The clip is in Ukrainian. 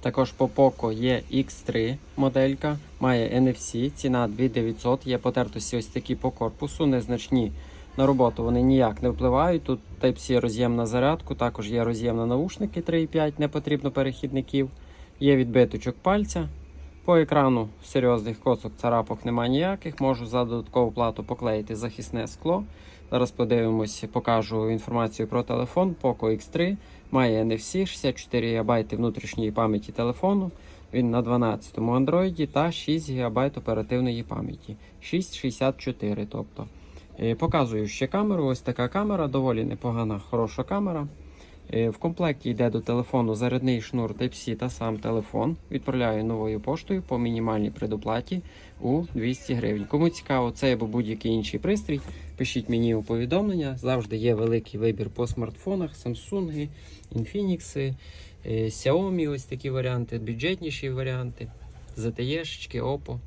Також по Poco є X3 моделька, має NFC, ціна 2900, є потертості ось такі по корпусу, незначні на роботу вони ніяк не впливають. Тут Type-C роз'єм на зарядку, також є роз'єм на наушники 3.5, не потрібно перехідників. Є відбиточок пальця. По екрану серйозних косок царапок немає ніяких. Можу за додаткову плату поклеїти захисне скло. Зараз подивимось, покажу інформацію про телефон. Poco X3 має NFC, 64 ГБ внутрішньої пам'яті телефону. Він на 12-му Android та 6 ГБ оперативної пам'яті. 664, тобто. Е, Показую ще камеру. Ось така камера, доволі непогана, хороша камера. Е, В комплекті йде до телефону зарядний шнур Type-C та сам телефон. Відправляю новою поштою по мінімальній предоплаті у 200 гривень. Кому цікаво, це або будь-який інший пристрій, пишіть мені у повідомлення. Завжди є великий вибір по смартфонах, Samsung, Infinix, е, Xiaomi, ось такі варіанти, бюджетніші варіанти, ZTE, Oppo.